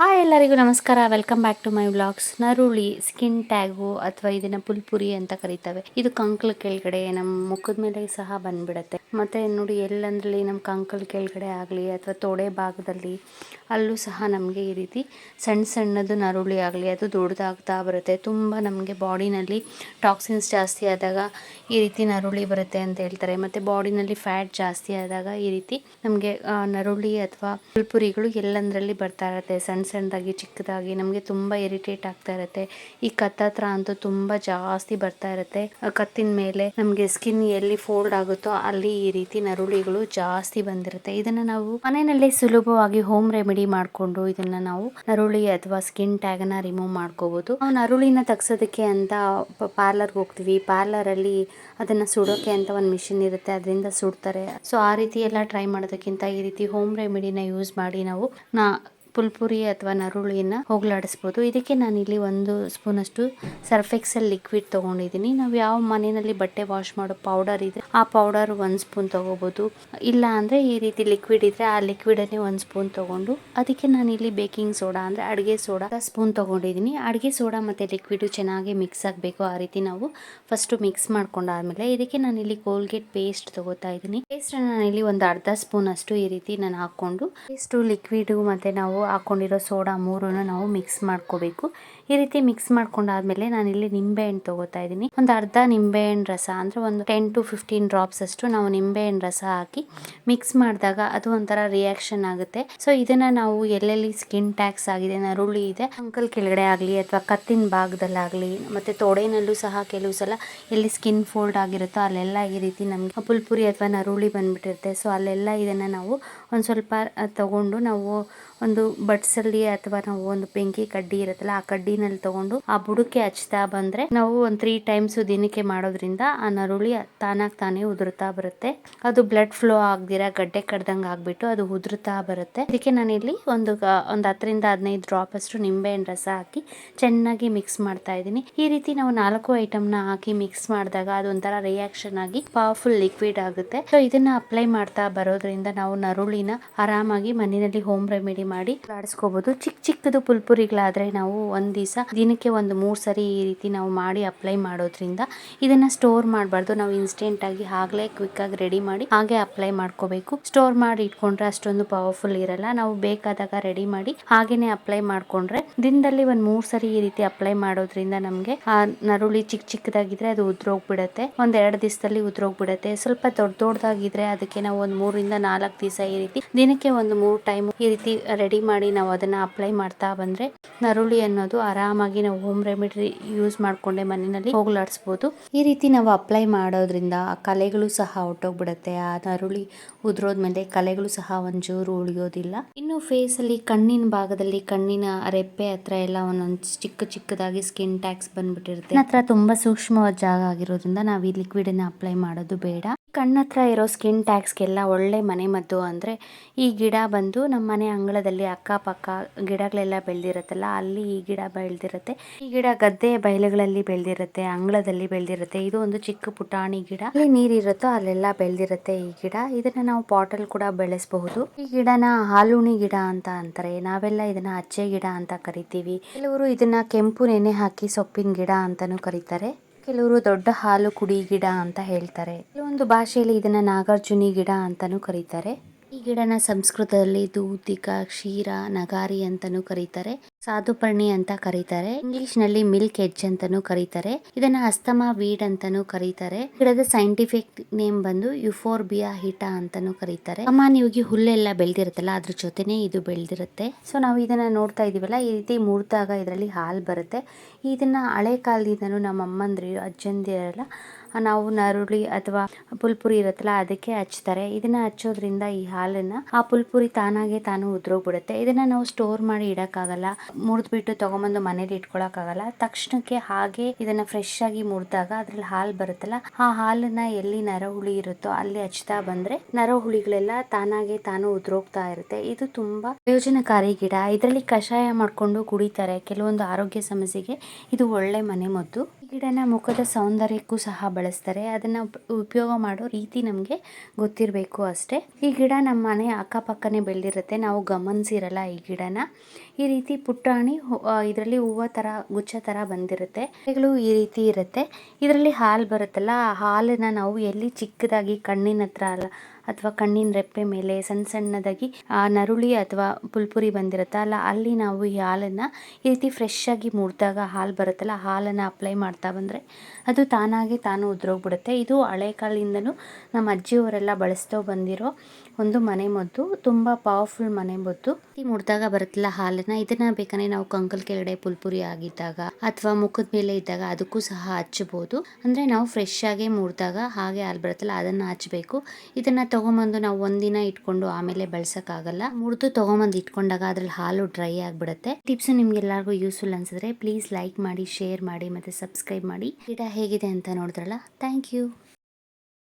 Hi, ಎಲ್ಲರಿಗೂ ನಮಸ್ಕಾರ. Welcome back to my vlogs ನರುಳಿ skin tag ಅಥವಾ ಇದನ್ನ ಪುಲ್ಪುರಿ ಅಂತ ಕರೀತವೆ. ಇದು ಕಂಕಲ್ ಕೆಳಗಡೆ ನಮ್ಮ ಮುಖದ ಮೇಲೆ ಸಹ ಬಂದ್ಬಿಡತ್ತೆ. ಮತ್ತೆ ನೋಡಿ, ಎಲ್ಲಂದ್ರಲ್ಲಿ ನಮ್ಮ ಕಂಕಲ್ ಕೆಳಗಡೆ ಆಗಲಿ ಅಥವಾ ತೊಡೆ ಭಾಗದಲ್ಲಿ ಅಲ್ಲೂ ಸಹ ನಮಗೆ ಈ ರೀತಿ ಸಣ್ಣ ಸಣ್ಣದು ನರುಳಿ ಆಗಲಿ, ಅದು ದೊಡ್ಡದಾಗ್ತಾ ಬರುತ್ತೆ. ತುಂಬ ನಮಗೆ ಬಾಡಿನಲ್ಲಿ ಟಾಕ್ಸಿನ್ಸ್ ಜಾಸ್ತಿ ಆದಾಗ ಈ ರೀತಿ ನರುಳಿ ಬರುತ್ತೆ ಅಂತ ಹೇಳ್ತಾರೆ. ಮತ್ತೆ ಬಾಡಿನಲ್ಲಿ ಫ್ಯಾಟ್ ಜಾಸ್ತಿ ಆದಾಗ ಈ ರೀತಿ ನಮಗೆ ನರುಳಿ ಅಥವಾ ಪುಲ್ಪುರಿಗಳು ಎಲ್ಲಂದ್ರಲ್ಲಿ ಬರ್ತಾ ಇರುತ್ತೆ. ಸಣ್ಣ ಸಣ್ಣದಾಗಿ ಚಿಕ್ಕದಾಗಿ ನಮಗೆ ತುಂಬ ಇರಿಟೇಟ್ ಆಗ್ತಾ ಇರುತ್ತೆ. ಈ ಕತ್ತತ್ರ ಅಂತೂ ತುಂಬ ಜಾಸ್ತಿ ಬರ್ತಾ ಇರುತ್ತೆ. ಕತ್ತಿನ ಮೇಲೆ ನಮಗೆ ಸ್ಕಿನ್ ಎಲ್ಲಿ ಫೋಲ್ಡ್ ಆಗುತ್ತೋ ಅಲ್ಲಿ ಈ ರೀತಿ ನರುಳಿಗಳು ಜಾಸ್ತಿ ಬಂದಿರುತ್ತೆ. ಇದನ್ನ ನಾವು ಮನೆಯಲ್ಲೇ ಸುಲಭವಾಗಿ ಹೋಮ್ ರೆಮಿಡಿ ಮಾಡಿಕೊಂಡು ಇದನ್ನ ನಾವು ನರುಳಿ ಅಥವಾ ಸ್ಕಿನ್ ಟ್ಯಾಗ್ನ ರಿಮೂವ್ ಮಾಡ್ಕೋಬಹುದು ನಾವು ನರುಳಿನ ತಗ್ಸೋದಕ್ಕೆ ಅಂತ ಪಾರ್ಲರ್ಗೆ ಹೋಗ್ತೀವಿ. ಪಾರ್ಲರ್ ಅಲ್ಲಿ ಅದನ್ನ ಸುಡೋಕೆ ಅಂತ ಒಂದು ಮಿಷಿನ್ ಇರುತ್ತೆ. ಅದರಿಂದ ಸುಡ್ತಾರೆ. ಸೊ ಆ ರೀತಿ ಎಲ್ಲ ಟ್ರೈ ಮಾಡೋದಕ್ಕಿಂತ ಈ ರೀತಿ ಹೋಮ್ ರೆಮಿಡಿನ ಯೂಸ್ ಮಾಡಿ ನಾವು ಪುಲ್ಪುರಿ ಅಥವಾ ನರುಳಿನ ಹೋಗ್ಲಾಡಿಸ್ಬೋದು. ಇದಕ್ಕೆ ನಾನು ಇಲ್ಲಿ ಒಂದು ಸ್ಪೂನ್ ಅಷ್ಟು ಸರ್ಫೆಕ್ಸಲ್ ಲಿಕ್ವಿಡ್ ತಗೊಂಡಿದ್ದೀನಿ. ನಾವು ಯಾವ ಮನೆಯಲ್ಲಿ ಬಟ್ಟೆ ವಾಶ್ ಮಾಡೋ ಪೌಡರ್ ಇದೆ, ಆ ಪೌಡರ್ ಒಂದು ಸ್ಪೂನ್ ತಗೋಬಹುದು ಇಲ್ಲ ಅಂದ್ರೆ ಈ ರೀತಿ ಲಿಕ್ವಿಡ್ ಇದ್ರೆ ಆ ಲಿಕ್ವಿಡ್ ಅನ್ನೇ ಒಂದು ಸ್ಪೂನ್ ತಗೊಂಡು ಅದಕ್ಕೆ ನಾನು ಇಲ್ಲಿ ಬೇಕಿಂಗ್ ಸೋಡಾ ಅಂದ್ರೆ ಅಡುಗೆ ಸೋಡಾ ಸ್ಪೂನ್ ತಗೊಂಡಿದ್ದೀನಿ. ಅಡುಗೆ ಸೋಡಾ ಮತ್ತೆ ಲಿಕ್ವಿಡ್ ಚೆನ್ನಾಗಿ ಮಿಕ್ಸ್ ಆಗಬೇಕು ಆ ರೀತಿ ನಾವು ಫಸ್ಟ್ ಮಿಕ್ಸ್ ಮಾಡ್ಕೊಂಡಾದ್ಮೇಲೆ ಇದಕ್ಕೆ ನಾನು ಇಲ್ಲಿ ಕೋಲ್ಗೇಟ್ ಪೇಸ್ಟ್ ತಗೋತಾ ಇದ್ದೀನಿ. ಪೇಸ್ಟ್ ನಾನು ಇಲ್ಲಿ ಒಂದು ಅರ್ಧ ಸ್ಪೂನ್ ಅಷ್ಟು ಈ ರೀತಿ ನಾನು ಹಾಕೊಂಡು ಪೇಸ್ಟ್, ಲಿಕ್ವಿಡ್ ಮತ್ತೆ ನಾವು ಹಾಕೊಂಡಿರೋ ಸೋಡಾ ಮೂರನ್ನು ನಾವು ಮಿಕ್ಸ್ ಮಾಡ್ಕೋಬೇಕು. ಈ ರೀತಿ ಮಿಕ್ಸ್ ಮಾಡ್ಕೊಂಡಾದ್ಮೇಲೆ ನಾನು ಇಲ್ಲಿ ನಿಂಬೆ ಹಣ್ಣು ತಗೋತಾ ಇದ್ದೀನಿ. ಒಂದು ಅರ್ಧ ನಿಂಬೆಹಣ್ಣು ರಸ, ಅಂದರೆ ಒಂದು ಟೆನ್ ಟು ಫಿಫ್ಟೀನ್ ಡ್ರಾಪ್ಸ್ ಅಷ್ಟು ನಾವು ನಿಂಬೆಹಣ್ಣು ರಸ ಹಾಕಿ ಮಿಕ್ಸ್ ಮಾಡಿದಾಗ ಅದು ಒಂಥರ ರಿಯಾಕ್ಷನ್ ಆಗುತ್ತೆ. ಸೊ ಇದನ್ನು ನಾವು ಎಲ್ಲೆಲ್ಲಿ ಸ್ಕಿನ್ ಟ್ಯಾಕ್ಸ್ ಆಗಿದೆ, ನರುಳಿ ಇದೆ, ಅಂಕಲ್ ಕೆಳಗಡೆ ಆಗಲಿ ಅಥವಾ ಕತ್ತಿನ ಭಾಗದಲ್ಲಾಗಲಿ, ಮತ್ತು ತೊಡೆನಲ್ಲೂ ಸಹ ಕೆಲವು ಸಲ ಎಲ್ಲಿ ಸ್ಕಿನ್ ಫೋಲ್ಡ್ ಆಗಿರುತ್ತೋ ಅಲ್ಲೆಲ್ಲ ಈ ರೀತಿ ನಮಗೆ ಪುಲ್ಪುರಿ ಅಥವಾ ನರುಳಿ ಬಂದುಬಿಟ್ಟಿರುತ್ತೆ. ಸೊ ಅಲ್ಲೆಲ್ಲ ಇದನ್ನು ನಾವು ಒಂದು ಸ್ವಲ್ಪ ತಗೊಂಡು ನಾವು ಒಂದು ಬಟ್ಸಲ್ಲಿ ಅಥವಾ ನಾವು ಒಂದು ಬೆಂಕಿ ಕಡ್ಡಿ ಇರುತ್ತಲ್ಲ, ಆ ಕಡ್ಡಿನಲ್ಲಿ ತಗೊಂಡು ಆ ಬುಡಕ್ಕೆ ಹಚ್ತಾ ಬಂದ್ರೆ ನಾವು ಒಂದು ತ್ರೀ ಟೈಮ್ಸ್ ದಿನಕ್ಕೆ ಮಾಡೋದ್ರಿಂದ ಆ ನರುಳಿ ತಾನಾಗ್ ತಾನೇ ಉದುರ್ತಾ ಬರುತ್ತೆ. ಅದು ಬ್ಲಡ್ ಫ್ಲೋ ಆಗದಿರ, ಗಡ್ಡೆ ಕಡ್ದಂಗ್ ಆಗ್ಬಿಟ್ಟು ಅದು ಉದುರ್ತಾ ಬರುತ್ತೆ. ಅದಕ್ಕೆ ನಾನು ಇಲ್ಲಿ ಒಂದು ಒಂದು ಹತ್ತರಿಂದ ಹದಿನೈದು ಡ್ರಾಪ್ ಅಷ್ಟು ನಿಂಬೆ ಹಣ್ಣು ರಸ ಹಾಕಿ ಚೆನ್ನಾಗಿ ಮಿಕ್ಸ್ ಮಾಡ್ತಾ ಇದ್ದೀನಿ. ಈ ರೀತಿ ನಾವು ನಾಲ್ಕು ಐಟಮ್ನ ಹಾಕಿ ಮಿಕ್ಸ್ ಮಾಡಿದಾಗ ಅದೊಂಥರ ರಿಯಾಕ್ಷನ್ ಆಗಿ ಪವರ್ಫುಲ್ ಲಿಕ್ವಿಡ್ ಆಗುತ್ತೆ. ಸೊ ಇದನ್ನ ಅಪ್ಲೈ ಮಾಡ್ತಾ ಬರೋದ್ರಿಂದ ನಾವು ನರುಳಿನ ಆರಾಮಾಗಿ ಮನೆಯಲ್ಲಿ ಹೋಮ್ ರೆಮಿಡಿ ಮಾಡಿ ಆಡಿಸ್ಕೋಬಹುದು ಚಿಕ್ಕ ಚಿಕ್ಕದು ಪುಲ್ಪುರಿಗಳಾದ್ರೆ ನಾವು ಒಂದ್ ದಿವಸ, ದಿನಕ್ಕೆ ಒಂದು ಮೂರ್ ಸರಿ ಈ ರೀತಿ ನಾವು ಮಾಡಿ ಅಪ್ಲೈ ಮಾಡೋದ್ರಿಂದ ಇದನ್ನ ಸ್ಟೋರ್ ಮಾಡಬಾರ್ದು. ನಾವು ಇನ್ಸ್ಟೆಂಟ್ ಆಗಿ ಆಗ್ಲೇ ಕ್ವಿಕ್ ಆಗಿ ರೆಡಿ ಮಾಡಿ ಹಾಗೆ ಅಪ್ಲೈ ಮಾಡ್ಕೋಬೇಕು. ಸ್ಟೋರ್ ಮಾಡಿ ಇಟ್ಕೊಂಡ್ರೆ ಅಷ್ಟೊಂದು ಪವರ್ಫುಲ್ ಇರಲ್ಲ. ನಾವು ಬೇಕಾದಾಗ ರೆಡಿ ಮಾಡಿ ಹಾಗೇನೆ ಅಪ್ಲೈ ಮಾಡ್ಕೊಂಡ್ರೆ ದಿನದಲ್ಲಿ ಒಂದ್ ಮೂರ್ ಸರಿ ಈ ರೀತಿ ಅಪ್ಲೈ ಮಾಡೋದ್ರಿಂದ ನಮ್ಗೆ ಆ ನರುಳಿ ಚಿಕ್ಕ ಚಿಕ್ಕದಾಗಿದ್ರೆ ಅದು ಉದ್ರೋಗ್ಬಿಡತ್ತೆ. ಒಂದ್ ಎರಡು ದಿವಸದಲ್ಲಿ ಉದ್ರೋಗ್ಬಿಡತ್ತೆ. ಸ್ವಲ್ಪ ದೊಡ್ಡ ದೊಡ್ಡದಾಗಿದ್ರೆ ಅದಕ್ಕೆ ನಾವು ಒಂದ್ ಮೂರಿಂದ ನಾಲ್ಕು ದಿವಸ ಈ ರೀತಿ ದಿನಕ್ಕೆ ಒಂದು ಮೂರು ಟೈಮ್ ಈ ರೀತಿ ರೆಡಿ ಮಾಡಿ ನಾವು ಅದನ್ನ ಅಪ್ಲೈ ಮಾಡ್ತಾ ಬಂದ್ರೆ ನರುಳಿ ಅನ್ನೋದು ಆರಾಮಾಗಿ ನಾವು ಹೋಮ್ ರೆಮಿಡಿ ಯೂಸ್ ಮಾಡ್ಕೊಂಡೆ ಮನೆಯಲ್ಲಿ ಹೋಗ್ಲಾಡಿಸ್ಬೋದು. ಈ ರೀತಿ ನಾವು ಅಪ್ಲೈ ಮಾಡೋದ್ರಿಂದ ಆ ಕಲೆಗಳು ಸಹ ಹೊಟ್ಟೋಗ್ಬಿಡುತ್ತೆ ಆ ನರುಳಿ ಉದ್ರೋದ್ಮೇಲೆ ಕಲೆಗಳು ಸಹ ಒಂಚೂರು ಉಳಿಯೋದಿಲ್ಲ. ಇನ್ನು ಫೇಸ್ ಅಲ್ಲಿ ಕಣ್ಣಿನ ಭಾಗದಲ್ಲಿ ಕಣ್ಣಿನ ರೆಪ್ಪೆ ಹತ್ರ ಎಲ್ಲ ಒಂದೊಂದು ಚಿಕ್ಕ ಚಿಕ್ಕದಾಗಿ ಸ್ಕಿನ್ ಟ್ಯಾಕ್ಸ್ ಬಂದ್ಬಿಟ್ಟಿರುತ್ತೆ. ಹತ್ರ ತುಂಬಾ ಸೂಕ್ಷ್ಮವಾದ ಜಾಗ ಆಗಿರೋದ್ರಿಂದ ನಾವು ಈ ಲಿಕ್ವಿಡ್ ಅನ್ನ ಅಪ್ಲೈ ಮಾಡೋದು ಬೇಡ. ಕಣ್ಣತ್ರ ಇರೋ ಸ್ಕಿನ್ ಟ್ಯಾಕ್ಸ್ಗೆಲ್ಲ ಒಳ್ಳೆ ಮನೆ ಮದ್ದು ಅಂದರೆ ಈ ಗಿಡ ಬಂದು ನಮ್ಮ ಮನೆ ಅಂಗಳದಲ್ಲಿ ಅಕ್ಕಪಕ್ಕ ಗಿಡಗಳೆಲ್ಲ ಬೆಳೆದಿರುತ್ತಲ್ಲ, ಅಲ್ಲಿ ಈ ಗಿಡ ಬೆಳೆದಿರುತ್ತೆ. ಈ ಗಿಡ ಗದ್ದೆ ಬಯಲುಗಳಲ್ಲಿ ಬೆಳೆದಿರುತ್ತೆ, ಅಂಗಳದಲ್ಲಿ ಬೆಳೆದಿರುತ್ತೆ. ಇದು ಒಂದು ಚಿಕ್ಕ ಪುಟಾಣಿ ಗಿಡ. ಅಲ್ಲಿ ನೀರಿರುತ್ತೋ ಅಲ್ಲೆಲ್ಲ ಬೆಳೆದಿರುತ್ತೆ ಈ ಗಿಡ. ಇದನ್ನ ನಾವು ಪಾಟಲ್ ಕೂಡ ಬೆಳೆಸಬಹುದು. ಈ ಗಿಡನ ಹಾಲುಣಿ ಗಿಡ ಅಂತ ಅಂತಾರೆ. ನಾವೆಲ್ಲ ಇದನ್ನ ಅಚ್ಚೆ ಗಿಡ ಅಂತ ಕರಿತೀವಿ. ಕೆಲವರು ಇದನ್ನ ಕೆಂಪು ನೆನೆ ಹಾಕಿ ಸೊಪ್ಪಿನ ಗಿಡ ಅಂತಾನೂ ಕರೀತಾರೆ. ಕೆಲವರು ದೊಡ್ಡ ಹಾಲು ಕುಡಿ ಗಿಡ ಅಂತ ಹೇಳ್ತಾರೆ. ಕೆಲವೊಂದು ಭಾಷೆಯಲ್ಲಿ ಇದನ್ನ ನಾಗಾರ್ಜುನಿ ಗಿಡ ಅಂತಾನೂ ಕರೀತಾರೆ. ಈ ಗಿಡನ ಸಂಸ್ಕೃತದಲ್ಲಿ ದೂತಿಕ, ಕ್ಷೀರ, ನಗಾರಿ ಅಂತಾನೂ ಕರೀತಾರೆ. ಸಾಧುಪರ್ಣಿ ಅಂತ ಕರೀತಾರೆ. ಇಂಗ್ಲಿಷ್ನಲ್ಲಿ ಮಿಲ್ಕ್ ಎಡ್ಜ್ ಅಂತಾನೂ ಕರೀತಾರೆ. ಇದನ್ನ ಅಸ್ತಮಾ ವೀಡ್ ಅಂತಾನೂ ಕರೀತಾರೆ. ಗಿಡದ ಸೈಂಟಿಫಿಕ್ ನೇಮ್ ಬಂದು ಯುಫೋರ್ಬಿಯಾ ಹಿಟ ಅಂತಾನೂ ಕರೀತಾರೆ. ಸಾಮಾನ್ಯವಾಗಿ ಹುಲ್ಲೆಲ್ಲ ಬೆಳೆದಿರುತ್ತಲ್ಲ, ಅದ್ರ ಜೊತೆನೆ ಇದು ಬೆಳೆದಿರುತ್ತೆ. ಸೊ ನಾವು ಇದನ್ನ ನೋಡ್ತಾ ಇದೀವಲ್ಲ ಈ ರೀತಿ ಮುರಿದಾಗ ಇದರಲ್ಲಿ ಹಾಲು ಬರುತ್ತೆ. ಇದನ್ನ ಹಳೆ ಕಾಲದಿಂದನೂ ನಮ್ಮ ಅಮ್ಮಂದ್ರಿ, ಅಜ್ಜಂದಿರೆಲ್ಲ ನಾವು ನರುಳಿ ಅಥವಾ ಪುಲ್ಪುರಿ ಇರುತ್ತಲ್ಲ, ಅದಕ್ಕೆ ಹಚ್ತಾರೆ. ಇದನ್ನ ಹಚ್ಚೋದ್ರಿಂದ ಈ ಹಾಲನ್ನ ಆ ಪುಲ್ಪುರಿ ತಾನಾಗೆ ತಾನು ಉದ್ರೋಗ್ಬಿಡುತ್ತೆ. ಇದನ್ನ ನಾವು ಸ್ಟೋರ್ ಮಾಡಿ ಇಡಕ್ಕಾಗಲ್ಲ, ಮುರಿದ್ಬಿಟ್ಟು ತಗೊಂಬಂದು ಮನೇಲಿ ಇಟ್ಕೊಳಕ್ಕಾಗಲ್ಲ. ತಕ್ಷಣಕ್ಕೆ ಹಾಗೆ ಇದನ್ನ ಫ್ರೆಶ್ ಆಗಿ ಮುರಿದಾಗ ಅದ್ರಲ್ಲಿ ಹಾಲು ಬರುತ್ತಲ್ಲ, ಆ ಹಾಲನ್ನ ಎಲ್ಲಿ ನರಹುಳಿ ಇರುತ್ತೋ ಅಲ್ಲಿ ಹಚ್ತಾ ಬಂದ್ರೆ ನರಹುಳಿಗಳೆಲ್ಲ ತಾನಾಗೆ ತಾನು ಉದ್ರೋಗ್ತಾ ಇರುತ್ತೆ. ಇದು ತುಂಬಾ ಪ್ರಯೋಜನಕಾರಿ ಗಿಡ. ಇದರಲ್ಲಿ ಕಷಾಯ ಮಾಡ್ಕೊಂಡು ಕುಡಿತಾರೆ. ಕೆಲವೊಂದು ಆರೋಗ್ಯ ಸಮಸ್ಯೆಗೆ ಇದು ಒಳ್ಳೆ ಮನೆ ಮದ್ದು. ಈ ಗಿಡನ ಮುಖದ ಸೌಂದರ್ಯಕ್ಕೂ ಸಹ ಬಳಸ್ತಾರೆ. ಅದನ್ನ ಉಪ- ಉಪಯೋಗ ಮಾಡೋ ರೀತಿ ನಮಗೆ ಗೊತ್ತಿರಬೇಕು ಅಷ್ಟೇ. ಈ ಗಿಡ ನಮ್ಮ ಮನೆ ಅಕ್ಕಪಕ್ಕನೇ ಬೆಳೆದಿರುತ್ತೆ. ನಾವು ಗಮನಿಸಿರಲ್ಲ ಈ ಗಿಡನ. ಈ ರೀತಿ ಪುಟಾಣಿ ಇದರಲ್ಲಿ ಹೂವ ತರ, ಗುಚ್ಛ ತರ ಬಂದಿರುತ್ತೆ. ಈ ರೀತಿ ಇರುತ್ತೆ. ಇದರಲ್ಲಿ ಹಾಲು ಬರುತ್ತಲ್ಲ, ಆ ಹಾಲನ್ನ ನಾವು ಎಲ್ಲಿ ಚಿಕ್ಕದಾಗಿ ಕಣ್ಣಿನ ಹತ್ರ ಅಲ್ಲ ಅಥವಾ ಕಣ್ಣಿನ ರೆಪ್ಪೆ ಮೇಲೆ ಸಣ್ಣ ಸಣ್ಣದಾಗಿ, ಆ ನರುಳಿ ಅಥವಾ ಪುಲ್ಪುರಿ ಬಂದಿರುತ್ತಲ್ಲ ಅಲ್ಲಿ ನಾವು ಈ ಹಾಲನ್ನ ಈ ರೀತಿ ಫ್ರೆಶ್ ಆಗಿ ಮುರಿದಾಗ ಹಾಲು ಬರುತ್ತಲ್ಲ ಹಾಲನ್ನು ಅಪ್ಲೈ ಮಾಡ್ತಾ ಬಂದ್ರೆ ಅದು ತಾನಾಗೆ ತಾನು ಉದುರೋಗ್ಬಿಡುತ್ತೆ. ಇದು ಹಳೆ ಕಾಲದಿಂದಲೂ ನಮ್ಮ ಅಜ್ಜಿಯವರೆಲ್ಲ ಬಳಸ್ತಾ ಬಂದಿರೋ ಒಂದು ಮನೆ ಮದ್ದು, ತುಂಬಾ ಪವರ್ಫುಲ್ ಮನೆ ಮದ್ದು. ಈ ಮುರಿದಾಗ ಬರುತ್ತಲ್ಲ ಹಾಲನ್ನ, ಇದನ್ನ ಬೇಕಾದ್ರೆ ನಾವು ಕಂಕಲ್ ಕೆಳಗಡೆ ಪುಲ್ಪುರಿ ಆಗಿದ್ದಾಗ ಅಥವಾ ಮುಖದ ಮೇಲೆ ಇದ್ದಾಗ ಅದಕ್ಕೂ ಸಹ ಹಚ್ಚಬಹುದು ಅಂದ್ರೆ ನಾವು ಫ್ರೆಶ್ ಆಗಿ ಮುರಿದಾಗ ಹಾಗೆ ಹಾಲು ಬರುತ್ತಲ್ಲ, ಅದನ್ನ ಹಚ್ಚಬೇಕು ಇದನ್ನ ತಗೊಂಬಂದು ನಾವು ಒಂದಿನ ಇಟ್ಕೊಂಡು ಆಮೇಲೆ ಬಳಸಕ್ಕಾಗಲ್ಲ. ಮುರಿದು ತೊಗೊಂಬಂದು ಇಟ್ಕೊಂಡಾಗ ಅದ್ರಲ್ಲಿ ಹಾಲು ಡ್ರೈ ಆಗಿಬಿಡುತ್ತೆ. ಟಿಪ್ಸ್ ನಿಮ್ಗೆಲ್ಲರಿಗೂ ಯೂಸ್ಫುಲ್ ಅನ್ಸಿದ್ರೆ ಪ್ಲೀಸ್ ಲೈಕ್ ಮಾಡಿ ಶೇರ್ ಮಾಡಿ ಮತ್ತೆ ಸಬ್ಸ್ಕ್ರೈಬ್ ಮಾಡಿ. ಗಿಡ ಹೇಗಿದೆ ಅಂತ ನೋಡಿದ್ರಲ್ಲ? Thank you